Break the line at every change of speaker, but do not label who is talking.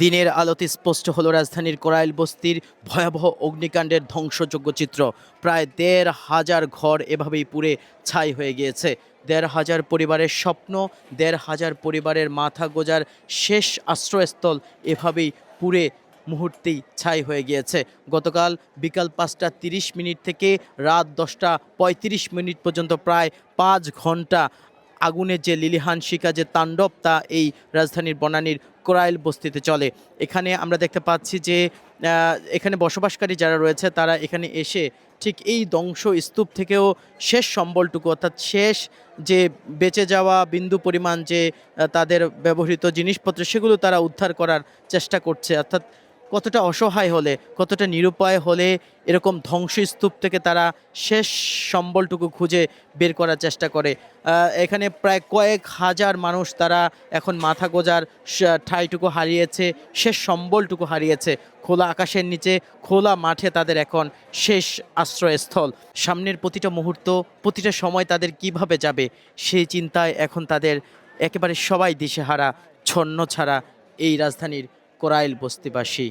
দিনের আলোতে স্পষ্ট হলো রাজধানীর কোরাইল বস্তির ভয়াবহ অগ্নিকাণ্ডের ধ্বংসযোগ্য চিত্র। প্রায় দেড় হাজার ঘর এভাবেই পুড়ে ছাই হয়ে গিয়েছে। দেড় হাজার পরিবারের স্বপ্ন, দেড় হাজার পরিবারের মাথা গোজার শেষ আশ্রয়স্থল এভাবেই পুড়ে মুহূর্তেই ছাই হয়ে গিয়েছে। গতকাল বিকাল পাঁচটা তিরিশ মিনিট থেকে রাত দশটা পঁয়ত্রিশ মিনিট পর্যন্ত প্রায় পাঁচ ঘণ্টা আগুনের যে লিলিহান শিকা যে তাণ্ডব, তা এই রাজধানীর বনানীর কোরাইল বস্তিতে চলে। এখানে আমরা দেখতে পাচ্ছি যে এখানে বসবাসকারী যারা রয়েছে, তারা এখানে এসে ঠিক এই ধ্বংস স্তূপ থেকেও শেষ সম্বলটুকু, অর্থাৎ শেষ যে বেঁচে যাওয়া বিন্দু পরিমাণ যে তাদের ব্যবহৃত জিনিসপত্র, সেগুলো তারা উদ্ধার করার চেষ্টা করছে। অর্থাৎ কতটা অসহায় হলে, কতটা নিরুপায় হলে এরকম ধ্বংসস্তূপ থেকে তারা শেষ সম্বলটুকু খুঁজে বের করার চেষ্টা করে। এখানে প্রায় কয়েক হাজার মানুষ তারা এখন মাথা গোজার ঠাঁইটুকু হারিয়েছে, শেষ সম্বলটুকু হারিয়েছে। খোলা আকাশের নিচে, খোলা মাঠে তাদের এখন শেষ আশ্রয়স্থল। সামনের প্রতিটা মুহূর্ত, প্রতিটা সময় তাদের কীভাবে যাবে, সেই চিন্তায় এখন তাদের একেবারে সবাই দিশেহারা, ছন্ন ছাড়া এই রাজধানীর কোরাইল বস্তিবাসী।